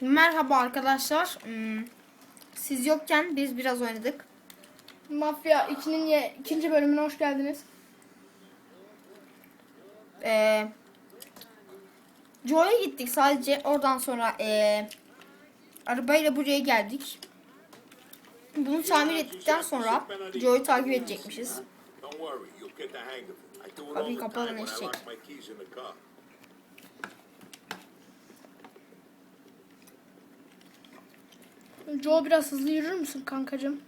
Merhaba arkadaşlar. Hmm, Siz yokken biz biraz oynadık. Mafya 2'nin ye- ikinci bölümüne hoş geldiniz. Ee, Joe'ya gittik sadece. Oradan sonra ee, arabayla buraya geldik. Bunu tamir ettikten sonra Joe'yu takip edecekmişiz. Don't worry, you'll get the hang of it. I do it Kapıyı all the kapalı time when I eşek. lock my keys in the car. Joe biraz hızlı yürür müsün kankacığım?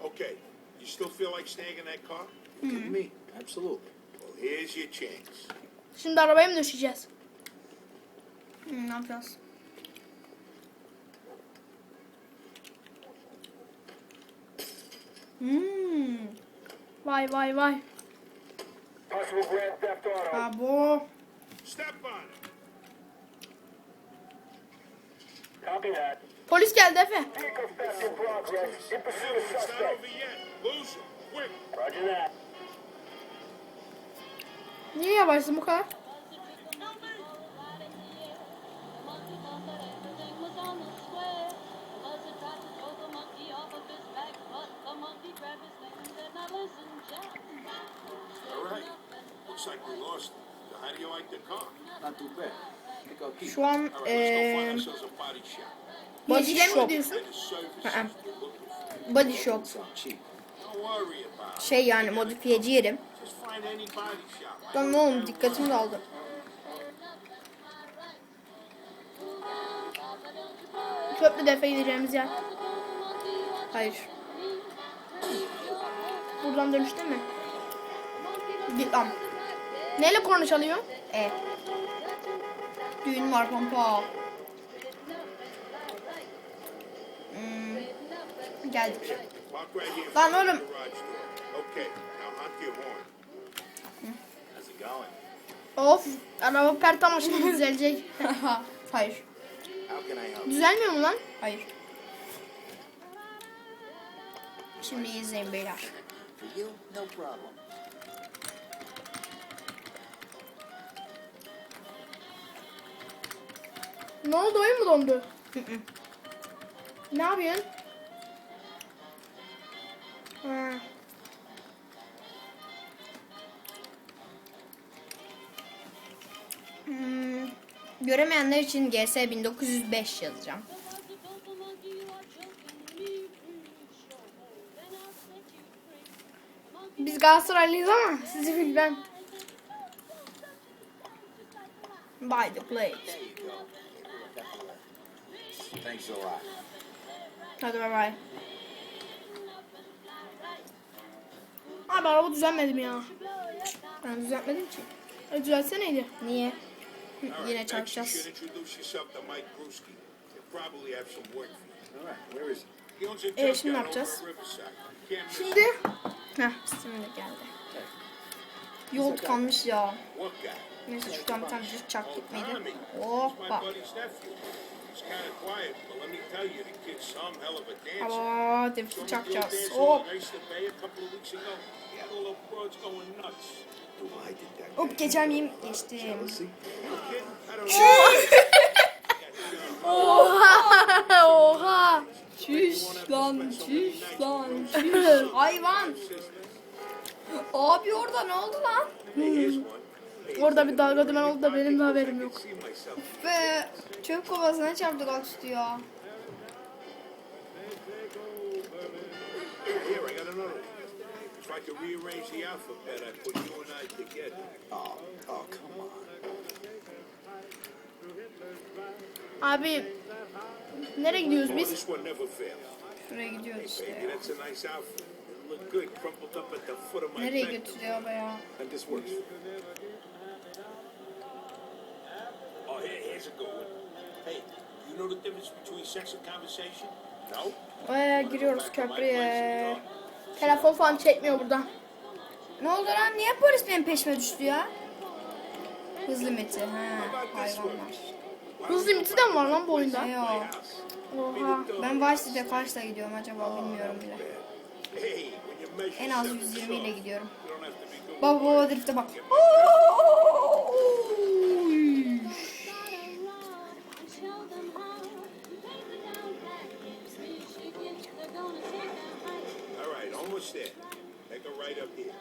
Okay, you still feel like staying in that car? Hmm. me? Absolutely. Well, here's your chance. Şimdi arabaya mı döşeceğiz? Hmm, ne yapacağız? Hmm. Vay vay vay. Possible Grand Theft Auto. Abo. Step on it. Copy that. Polis geldi Efe. Niye yavaşsın bu kadar? Şu an ee, Yeşile mi for. Body shop. Şey yani modifiyeci yerim. Lan ne oğlum dikkatimi dağıldı. Köprü defe gideceğimiz yer. Hayır. Buradan dönüşte mi? Git lan. Neyle korna çalıyor? E. Düğün var pompa. How's it going? Of. Araba pert ama şimdi düzelecek. Hayır. Düzelmiyor mu lan? Hayır. Şimdi izleyin beyler. Ne oldu oyun mu dondu? Ne yapıyorsun? Göremeyenler için GS 1905 yazacağım. Biz Galatasaraylıyız ama sizi bilmem. By the plate. Hadi bay bay. Abi araba düzelmedi mi ya? Ben düzeltmedim ki. E, düzeltseneydi. Niye? Yine çarpacağız. Evet, junkyard şimdi ne yapacağız? Şimdi Heh, sisteme de geldi. Yol kalmış ya. Neyse şuradan bir tane düz çak Oh, gitmeydi. Hoppa. Aa, me çakacağız. Hop. Hop geçer miyim? Geçtim. Know. Oha. Çüş lan, çüş lan, çüş. Hayvan. Abi orada ne oldu lan? One. Orada bir dalga dümen oldu da benim de haberim yok. Ve çöp kovasına çarptık alt üstü ya. Tried to rearrange the alphabet. I put you and I together. Oh, oh, come on. Abi nereye gidiyoruz Oh, biz? this one never fails. Şuraya gidiyoruz işte Baby, ya. that's a nice outfit. It look good, crumpled up at the foot of my Nereye götürüyor be ya? And this works. Oh, here, here's a good one. Hey, you know the difference between sex and conversation? No? Ee, giriyoruz köprüye. Telefon falan çekmiyor burada. Ne oldu lan? Niye polis benim peşime düştü ya? Hız limiti. He, hayvanlar. Hız limiti de mi var lan bu oyunda? Yok. Oha. Ben Vice City'de kaçta gidiyorum acaba bilmiyorum bile. En az seven 120 ile gidiyorum. Baba baba drifte bak. Show almost there. Take a right up here.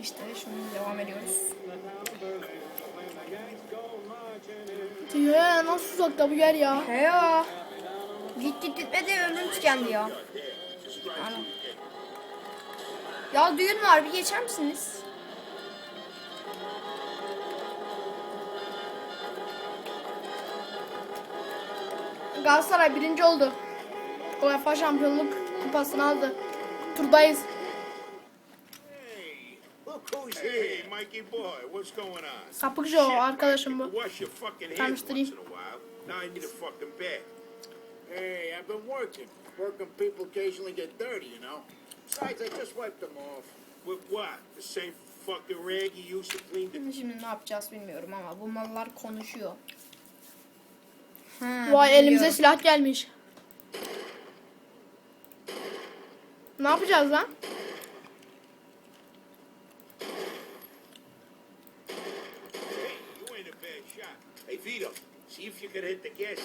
İşte şimdi devam ediyoruz. Ya nasıl uzakta bu yer ya? He ya. Git git gitme de ömrüm tükendi ya. Anam. Ya düğün var bir geçer misiniz? Galatasaray birinci oldu. UEFA şampiyonluk kupasını aldı. Turdayız. Hey, Mikey boy, what's going on? Shit, arkadaşım bu. Tanıştırayım. in a while. Now I need a fucking bed. Hey, I've been working. Working people occasionally get dirty, you know. Besides, I just wiped them off. With what? The same fucking rag you used to clean the Şimdi ne yapacağız bilmiyorum ama bu mallar konuşuyor. Ha, Vay biliyorum. elimize silah gelmiş. Ne yapacağız lan? Hey, you ain't a bad shot. Hey, Vito, see if you can hit the gas.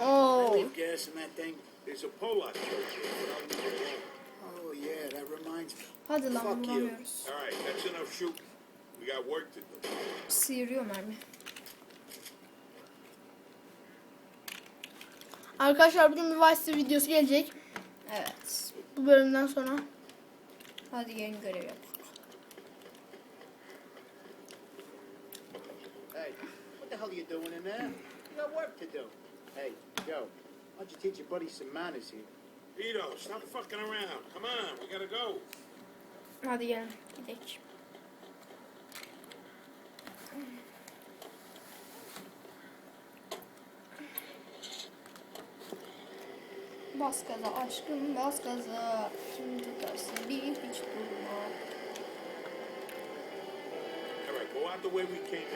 Oo. Leave gas in that thing. There's a Polak church here, but I'll leave it alone. Oh, yeah, that reminds me. Hadi lan Fuck you. All right, that's enough shooting. We got work to do. Sıyırıyor mermi. Arkadaşlar bugün bir Vice videosu gelecek. Evet. Bu bölümden sonra. Hadi gelin görev yap. Hey, what the hell are you doing in there? You got work to do. Hey, Joe, why don't you teach your buddy some manners here? Vito, stop fucking around. Come on, we gotta go. Hadi gelin gidelim. Bas gaza aşkım bas gaza. Kim tutarsın bir hiç durma.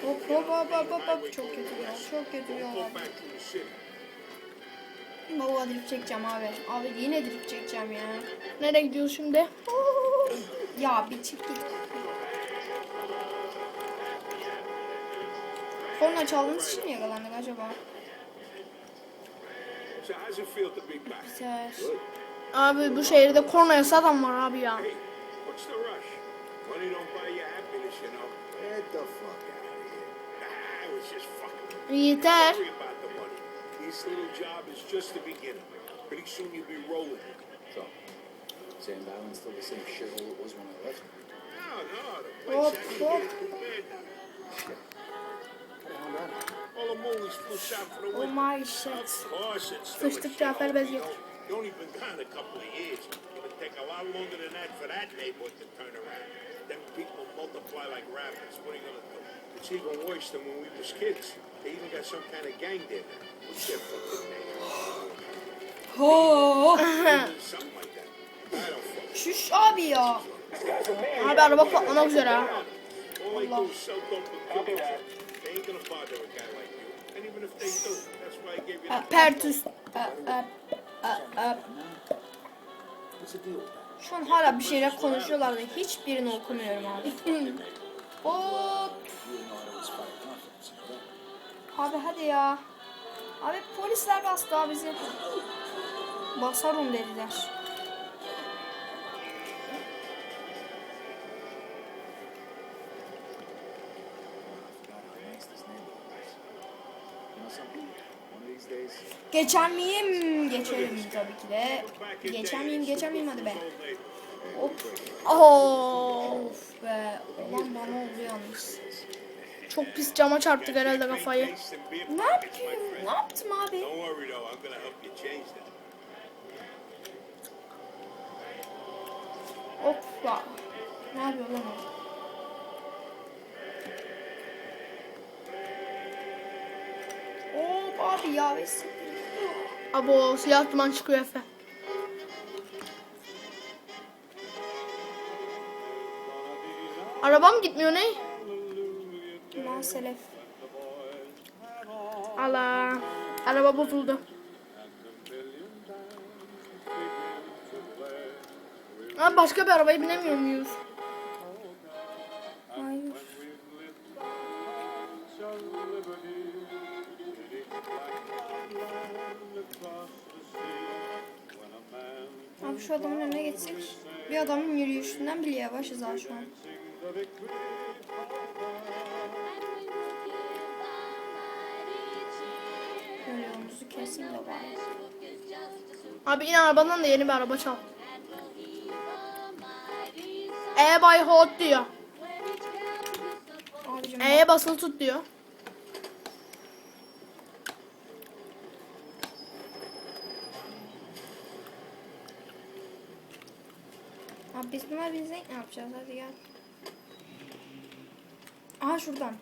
Hop hop hop hop hop hop çok kötü bir yol çok kötü bir yol abi. Baba drift çekeceğim abi. Abi yine drift çekeceğim ya. Nereye gidiyoruz şimdi? Ya bir çık git. Korna çaldığınız için mi yakalandık acaba? So how's it feel to be back? Güzel. Abi bu şehirde korna adam var abi ya. Yeter. Hop, hop. Oh my shit. Sıçtık Cafer Bez you yok. know. You only been gone a couple of years. It'll take a lot longer than that for that neighborhood to turn around. Them people multiply like rabbits. What are you gonna do? It's even worse than when we was kids. They even got some kind of gang there now. What's their fucking name? Ho. Something like that. I don't fucking Şuş abi ya. Abi araba patlamak üzere ha. All that? Şu an hala bir şeyler konuşuyorlar da hiçbirini okumuyorum abi. Hop. Abi hadi ya. Abi polisler bastı abi bizi. Basarım dediler. Geçer miyim? Geçerim tabii ki de. Geçer miyim? Geçer miyim? Hadi be. Hop. Of be. Ulan bana oldu yalnız. Çok pis cama çarptık herhalde kafayı. Ne yapayım? Ne yaptım abi? Hoppa. Ne yapıyor lan o? Hop abi ya. be. Abo siyah duman çıkıyor Efe. Arabam gitmiyor ne? Maalesef. Allah. Araba bozuldu. Abi başka bir arabaya binemiyor muyuz? Hayır. Abi şu adamın önüne geçsek. Bir adamın yürüyüşünden bile yavaşız ha şu an. Yolumuzu keseyim de bari. Abi yine arabadan da yeni bir araba çal. E by hot diyor. Abicim E'ye basılı tut diyor. Abi biz bunlar bize ne yapacağız? Hadi gel. Aha şuradan.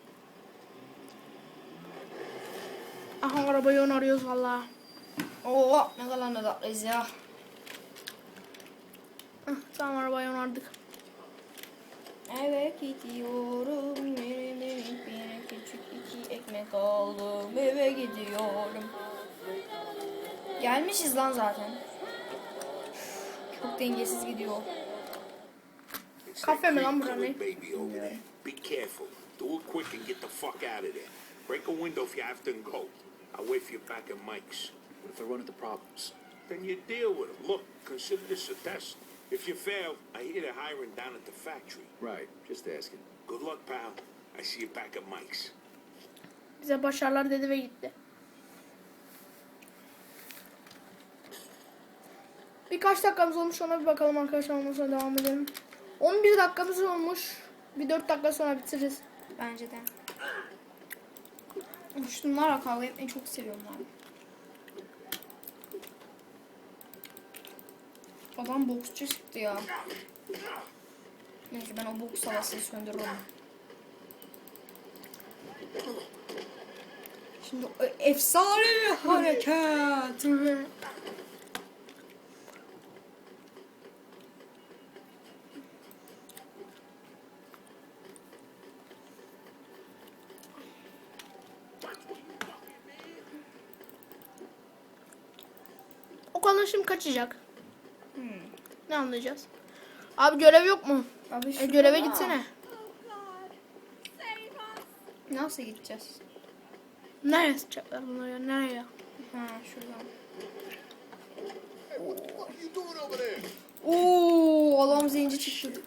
Aha arabayı onu arıyoruz valla. Oo ne kadar da tatlıyız ya. Hah, Tamam arabayı onardık. Eve gidiyorum. Nereye bir küçük iki ekmek aldım. Eve gidiyorum. Gelmişiz lan zaten. Çok dengesiz gidiyor. Kafe mi lan creep bura ne? colored baby over there. Be careful. Do it quick and get the fuck out of there. Break a window if you have to and go. I'll wait for you back at Mike's. What if I run into problems? Then you deal with them. Look, consider this a test. If you fail, I hear they're hiring down at the factory. Right, just asking. Good luck, pal. I see you back at Mike's. Bize başarılar dedi ve gitti. Birkaç dakikamız olmuş ona bir bakalım arkadaşlar ondan sonra devam edelim. 11 dakikamız olmuş. Bir 4 dakika sonra bitiririz. Bence de. Şunlarla kavga etmeyi çok seviyorum abi. Adam boksçu çıktı ya. Neyse ben o boks havasını söndürürüm. Şimdi efsane hareket. Şimdi kaçacak. Ne anlayacağız? Abi görev yok mu? Abi E, göreve var. gitsene. Nasıl gideceğiz? Nereye sıçacaklar bunları ya? Nereye? Ha şuradan. Oo adam zenci çıktı.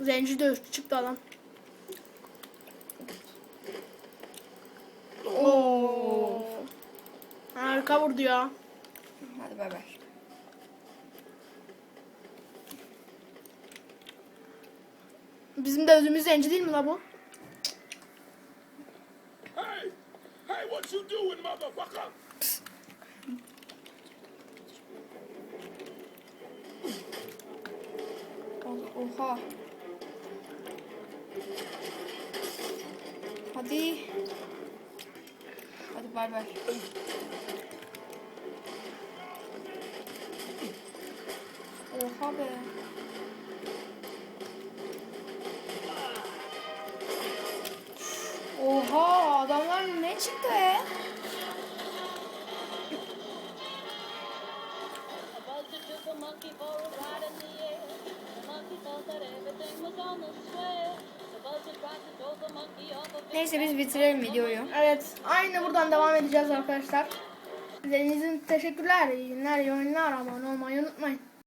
Zenci dövüşçü çıktı adam. Oo. Harika vurdu ya. Hadi bay bay. Bizim dövdüğümüz zenci değil mi la bu? Hey! Hey, what you doing, motherfucker? Oha. Hadi. Hadi bay bay. Tried to throw the monkey off of Neyse biz bitirelim videoyu. Evet. Aynı buradan devam edeceğiz arkadaşlar. İzlediğiniz için teşekkürler. İyi günler, iyi oyunlar. Abone olmayı unutmayın.